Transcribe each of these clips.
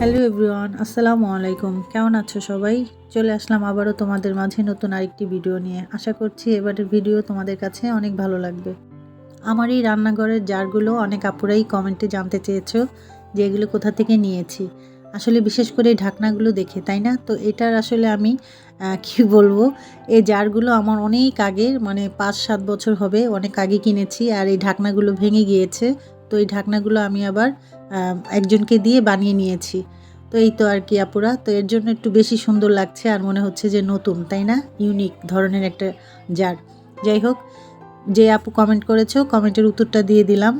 Hello everyone, আসসালামু আলাইকুম। কেমন আছো সবাই? চলে আসলাম আবারও তোমাদের মাঝে নতুন আরেকটি ভিডিও নিয়ে। আশা করছি এবারের ভিডিও তোমাদের কাছে অনেক ভালো লাগবে। আমার এই রান্নাঘরের জারগুলো অনেক আপুরাই কমেন্টে জানতে চেয়েছো যে এগুলো কোথা থেকে নিয়েছি। আসলে বিশেষ করে ঢাকনাগুলো দেখে, তাই না? তো এটার আসলে আমি কি বলব? এই জারগুলো আমার অনেক আগের মানে পাঁচ সাত বছর হবে অনেক আগে কিনেছি আর এই ঢাকনাগুলো ভেঙে গিয়েছে। তো এই ঢাকনাগুলো আমি আবার একজনকে দিয়ে বানিয়ে নিয়েছি। তো এই তো আর কি আপুরা, তো এর জন্য একটু বেশি সুন্দর লাগছে আর মনে হচ্ছে যে নতুন, তাই না? ইউনিক ধরনের একটা জার যাই হোক, যে আপু কমেন্ট করেছ কমেন্টের উত্তরটা দিয়ে দিলাম।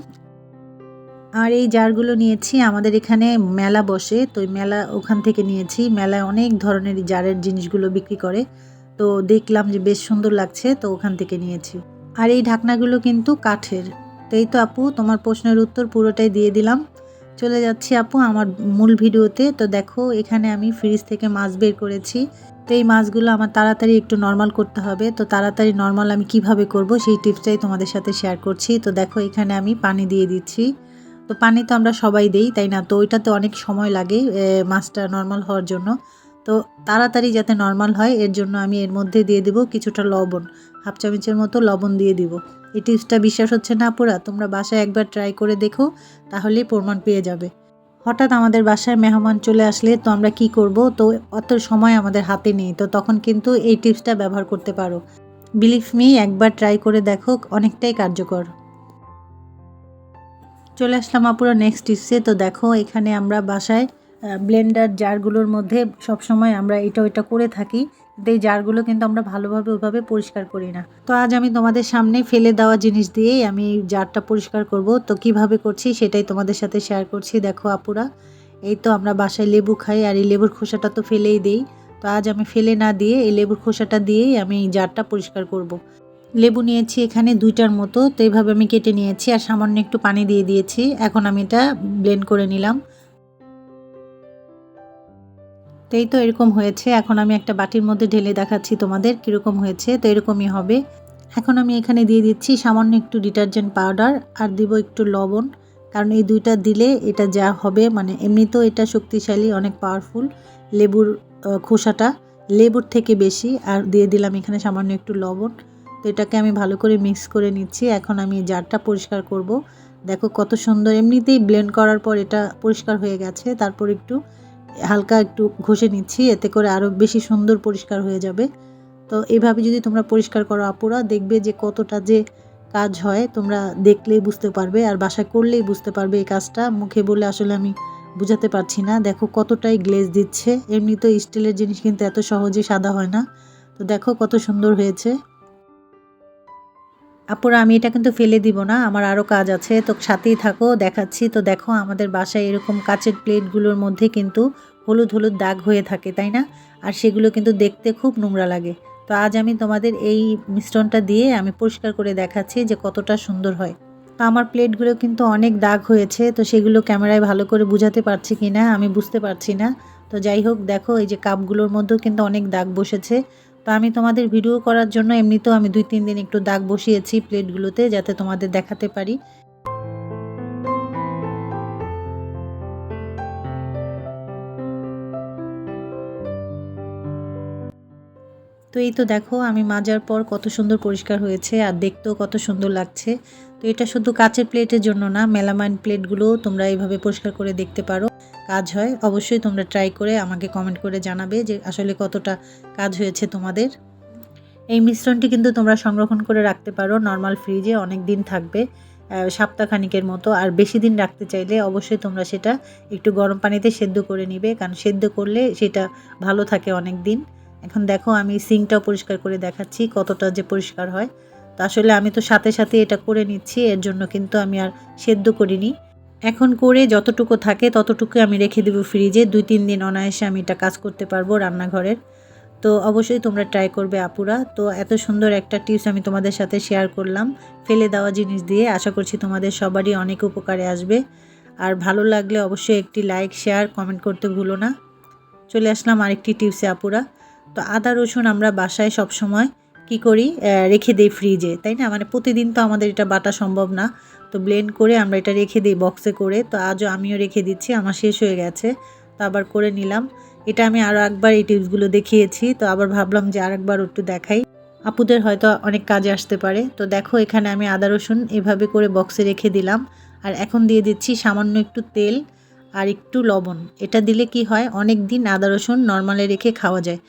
আর এই জারগুলো নিয়েছি, আমাদের এখানে মেলা বসে, তো মেলা ওখান থেকে নিয়েছি। মেলায় অনেক ধরনের জারের জিনিসগুলো বিক্রি করে। তো দেখলাম যে বেশ সুন্দর লাগছে, তো ওখান থেকে নিয়েছি। আর এই ঢাকনাগুলো কিন্তু কাঠের। তো এই তো আপু, তোমার প্রশ্নের উত্তর পুরোটাই দিয়ে দিলাম। চলে যাচ্ছি আপু আমার মূল ভিডিওতে। তো দেখো, এখানে আমি ফ্রিজ থেকে মাছ বের করেছি। তো এই মাছগুলো আমার তাড়াতাড়ি একটু নর্মাল করতে হবে। তো তাড়াতাড়ি নর্মাল আমি কীভাবে করব সেই টিপসটাই তোমাদের সাথে শেয়ার করছি। তো দেখো, এখানে আমি পানি দিয়ে দিচ্ছি। তো পানি তো আমরা সবাই দেই, তাই না? তো ওইটাতে অনেক সময় লাগে মাছটা নর্মাল হওয়ার জন্য। তো তাড়াতাড়ি যাতে নর্মাল হয়, এর জন্য আমি এর মধ্যে দিয়ে দেবো কিছুটা লবণ। হাফ চামচের মতো লবণ দিয়ে দিব। এই টিপসটা বিশ্বাস হচ্ছে না পুরা, তোমরা বাসায় একবার ট্রাই করে দেখো, তাহলেই প্রমাণ পেয়ে যাবে। হঠাৎ আমাদের বাসায় মেহমান চলে আসলে তো আমরা কি করব? তো অত সময় আমাদের হাতে নেই, তো তখন কিন্তু এই টিপসটা ব্যবহার করতে পারো। বিলিভ মি একবার ট্রাই করে দেখো, অনেকটাই কার্যকর। চলে আসলাম আপুরা নেক্সট টিপসে তো দেখো এখানে আমরা বাসায় ব্লেন্ডার জারগুলোর মধ্যে সব সময় আমরা এটা ওইটা করে থাকি। এই জারগুলো কিন্তু আমরা ভালোভাবে ওইভাবে পরিষ্কার করি না। তো আজ আমি তোমাদের সামনে ফেলে দেওয়া জিনিস দিয়েই আমি জারটা পরিষ্কার করব। তো কীভাবে করছি সেটাই তোমাদের সাথে শেয়ার করছি, দেখো আপুরা। এই তো আমরা বাসায় লেবু খাই আর এই লেবুর খোসাটা তো ফেলেই দিই। তো আজ আমি ফেলে না দিয়ে এই লেবুর খোসাটা দিয়েই আমি জারটা পরিষ্কার করব। লেবু নিয়েছি এখানে দুইটার মতো, তো এইভাবে আমি কেটে নিয়েছি আর সামান্য একটু পানি দিয়ে দিয়েছি। এখন আমি এটা ব্লেন্ড করে নিলাম। তো এই তো এরকম হয়েছে, এখন আমি একটা বাটির মধ্যে ঢেলে দেখাচ্ছি তোমাদের কীরকম হয়েছে, তো এরকমই হবে। এখন আমি এখানে দিয়ে দিচ্ছি সামান্য একটু ডিটারজেন্ট পাউডার আর দিব একটু লবণ, কারণ এই দুইটা দিলে এটা যা হবে মানে এমনিতেও এটা শক্তিশালী, অনেক পাওয়ারফুল লেবুর খোসাটা, লেবুর থেকে বেশি, আর দিয়ে দিলাম এখানে সামান্য একটু লবণ। তো এটাকে আমি ভালো করে মিক্স করে নিচ্ছি, এখন আমি জারটা পরিষ্কার করব। দেখো কত সুন্দর, এমনিতেই ব্লেন্ড করার পর এটা পরিষ্কার হয়ে গেছে, তারপর একটু হালকা একটু ঘষে নিচ্ছি, এতে করে আরও বেশি সুন্দর পরিষ্কার হয়ে যাবে। তো এইভাবে যদি তোমরা পরিষ্কার করো আপুরা, দেখবে যে কতটা যে কাজ হয়, তোমরা দেখলেই বুঝতে পারবে আর বাসায় করলেই বুঝতে পারবে এই কাজটা। মুখে বলে আসলে আমি বুঝাতে পারছি না। দেখো কতটাই গ্লেজ দিচ্ছে। এমনি তো স্টিলের জিনিস কিন্তু এত সহজে সাদা হয় না। তো দেখো কত সুন্দর হয়েছে। আপুরা, আমি এটা কিন্তু ফেলে দিব না, আমার আরও কাজ আছে, তো সাথেই থাকো, দেখাচ্ছি। তো দেখো, আমাদের বাসায় এরকম কাচের প্লেটগুলোর মধ্যে কিন্তু হলুদ হলুদ দাগ হয়ে থাকে, তাই না? আর সেগুলো কিন্তু দেখতে খুব নোংরা লাগে। তো আজ আমি তোমাদের এই মিশ্রণটা দিয়ে আমি পরিষ্কার করে দেখাচ্ছি যে কতটা সুন্দর হয়। তো আমার প্লেটগুলো কিন্তু অনেক দাগ হয়েছে, তো সেগুলো ক্যামেরায় ভালো করে বুঝাতে পারছি কি না আমি বুঝতে পারছি না। তো যাই হোক, দেখো, এই যে কাপগুলোর মধ্যেও কিন্তু অনেক দাগ বসেছে। তো আমি তোমাদের ভিডিও করার জন্য এমনিতেও আমি দুই, তিন দিন একটু দাগ বসিয়েছি প্লেটগুলোতে যাতে তোমাদের দেখাতে পারি। তো এই তো দেখো, আমি মাজার পর কত সুন্দর পরিষ্কার হয়েছে আর দেখতেও কত সুন্দর লাগছে। তো এটা শুধু কাচের প্লেটের জন্য না, মেলামাইন প্লেটগুলোও তোমরা এইভাবে পরিষ্কার করে দেখতে পারো। কাজ হয়, অবশ্যই তোমরা ট্রাই করে আমাকে কমেন্ট করে জানাবে যে আসলে কতটা কাজ হয়েছে তোমাদের। এই মিশ্রণটি কিন্তু তোমরা সংরক্ষণ করে রাখতে পারো নর্মাল ফ্রিজে অনেক দিন থাকবে সপ্তাহখানিকের মতো। আর বেশি দিন রাখতে চাইলে অবশ্যই তোমরা সেটা একটু গরম পানিতে সেদ্ধ করে নিবে, কারণ সেদ্ধ করলে সেটা ভালো থাকে অনেক দিন। এখন দেখো আমি সিঙ্কটাও পরিষ্কার করে দেখাচ্ছি কতটা যে পরিষ্কার হয়। তো আসলে আমি তো সাথে সাথে এটা করে নিচ্ছি, এর জন্য কিন্তু আমি আর সেদ্ধ করিনি। এখন করে যতটুকু থাকে ততটুকু আমি রেখে দেবো ফ্রিজে। দুই, তিন দিন অনায়াসে আমি এটা কাজ করতে পারব রান্নাঘরের। তো অবশ্যই তোমরা ট্রাই করবে আপুরা। তো এত সুন্দর একটা টিপস আমি তোমাদের সাথে শেয়ার করলাম। ফেলে দেওয়া জিনিস দিয়ে আশা করছি তোমাদের সবারই অনেক উপকারে আসবে। আর ভালো লাগলে অবশ্যই একটি লাইক শেয়ার কমেন্ট করতে ভুলো না। চলে আসলাম আরেকটি টিপসে আপুরা। তো আদা, রসুন আমরা বাসায় সব সময় কি করি? রেখে দেই ফ্রিজে তাই না? মানে প্রতিদিন তো আমাদের এটা বাটা সম্ভব না। তো ব্লেন্ড করে আমরা এটা রেখে দিই বক্সে করে। তো আজও আমিও রেখে দিচ্ছি, আমার শেষ হয়ে গেছে। তো আবার করে নিলাম। এটা আমি আরও একবার এই টিপসগুলো দেখিয়েছি। তো আবার ভাবলাম যে আর একবার একটু দেখাই। আপুদের হয়তো অনেক কাজে আসতে পারে। তো দেখো, এখানে আমি আদা, রসুন এভাবে করে বক্সে রেখে দিলাম। আর এখন দিয়ে দিচ্ছি সামান্য একটু তেল আর একটু লবণ। এটা দিলে কি হয়? অনেক দিন আদা, রসুন নর্মালে রেখে খাওয়া যায়।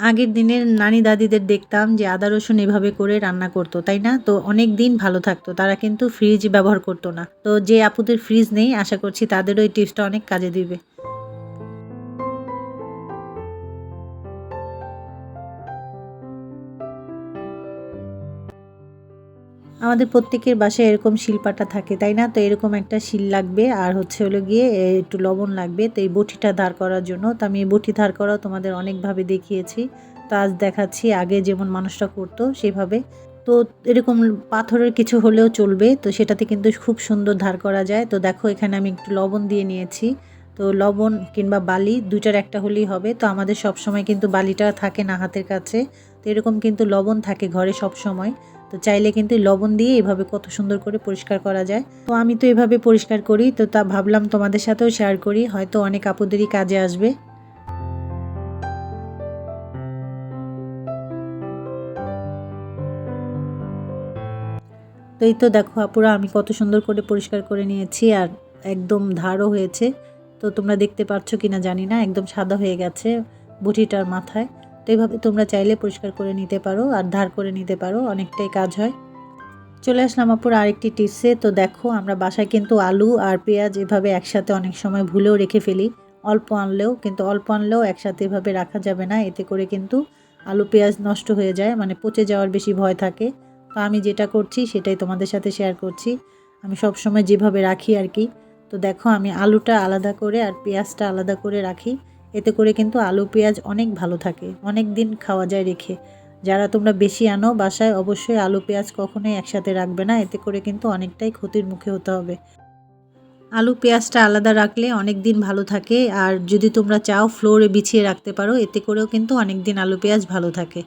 আগের দিনের নানি দাদিদের দেখতাম যে আদা রসুন এভাবে করে রান্না করতো, তাই না? তো অনেক দিন ভালো থাকতো, তারা কিন্তু ফ্রিজ ব্যবহার করতো না। তো যে আপুদের ফ্রিজ নেই, আশা করছি তাদেরও এই টিপসটা অনেক কাজে দিবে। আমাদের প্রত্যেকের বাসায় এরকম শিলপাটা থাকে, তাই না? তো এরকম একটা শিল লাগবে, আর হচ্ছে হলো গিয়ে একটু লবণ লাগবে। তো এই বটিটা ধার করার জন্য, তো আমি এই বটি ধার করাও তোমাদের অনেকভাবে দেখিয়েছি। তো আজ দেখাচ্ছি, আগে যেমন মানুষটা করতো, সেভাবে। তো এরকম পাথরের কিছু হলেও চলবে, তো সেটাতে কিন্তু খুব সুন্দর ধার করা যায়। তো দেখো, এখানে আমি একটু লবণ দিয়ে নিয়েছি। তো লবণ কিংবা বালি, দুইটার একটা হলেই হবে। তো আমাদের সব সময় কিন্তু বালিটা থাকে না হাতের কাছে। তো এরকম কিন্তু লবণ থাকে ঘরে সব সময় তো চাইলে কিন্তু লবণ দিয়ে এভাবে কত সুন্দর করে পরিষ্কার করা যায়। তো আমি তো এভাবে পরিষ্কার করি, তো তা ভাবলাম তোমাদের সাথেও শেয়ার করি, হয়তো অনেক আপুদেরই কাজে আসবে। তো এই তো দেখো আপুরা, আমি কত সুন্দর করে পরিষ্কার করে নিয়েছি আর একদম ধারও হয়েছে। তো তোমরা দেখতে পাচ্ছ কি না জানি না, একদম সাদা হয়ে গেছে বুটিটার মাথায়। তো এইভাবে তোমরা চাইলে পরিষ্কার করে নিতে পারো আর ধার করে নিতে পারো, অনেকটাই কাজ হয়। চলে আসলাম আপুর আরেকটি টিপসে। তো দেখো, আমরা বাসায় কিন্তু আলু আর পেঁয়াজ এভাবে একসাথে অনেক সময় ভুলেও রেখে ফেলি। অল্প আনলেও, কিন্তু অল্প আনলেও একসাথে এভাবে রাখা যাবে না। এতে করে কিন্তু আলু, পেঁয়াজ নষ্ট হয়ে যায় মানে পচে যাওয়ার বেশি ভয় থাকে। তো আমি যেটা করছি, সেটাই তোমাদের সাথে শেয়ার করছি। আমি সব সময় যেভাবে রাখি আর কি। তো দেখো, আমি আলুটা আলাদা করে আর পেঁয়াজটা আলাদা করে রাখি। এতে করে কিন্তু আলু, পেঁয়াজ অনেক ভালো থাকে। অনেক দিন খাওয়া যায় রেখে। যারা তোমরা বেশি আনো বাসায়, অবশ্যই আলু, পেঁয়াজ কখনোই একসাথে রাখবে না। এতে করে কিন্তু অনেকটাই ক্ষতির মুখে হতে হবে। আলু, পেঁয়াজটা আলাদা রাখলে অনেক দিন ভালো থাকে। আর যদি তোমরা চাও ফ্লোরে বিছিয়ে রাখতে পারো, এতে করেও কিন্তু অনেক দিন আলু, পেঁয়াজ ভালো থাকে।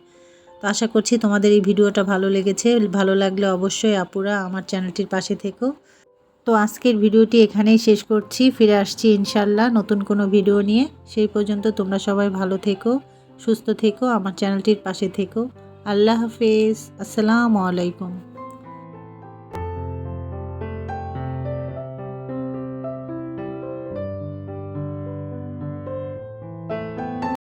তো আশা করছি তোমাদের এই ভিডিওটা ভালো লেগেছে। ভালো লাগলে অবশ্যই আপুরা আমার চ্যানেলটির পাশে থেকো। তো আজকের ভিডিওটি এখানেই শেষ করছি। ফিরে আসছি ইনশাল্লাহ নতুন কোনো ভিডিও নিয়ে। সেই পর্যন্ত তোমরা সবাই ভালো থেকো, সুস্থ থেকো, আমার চ্যানেলটির পাশে থেকো। আল্লাহ হাফেজ। আসসালামু আলাইকুম।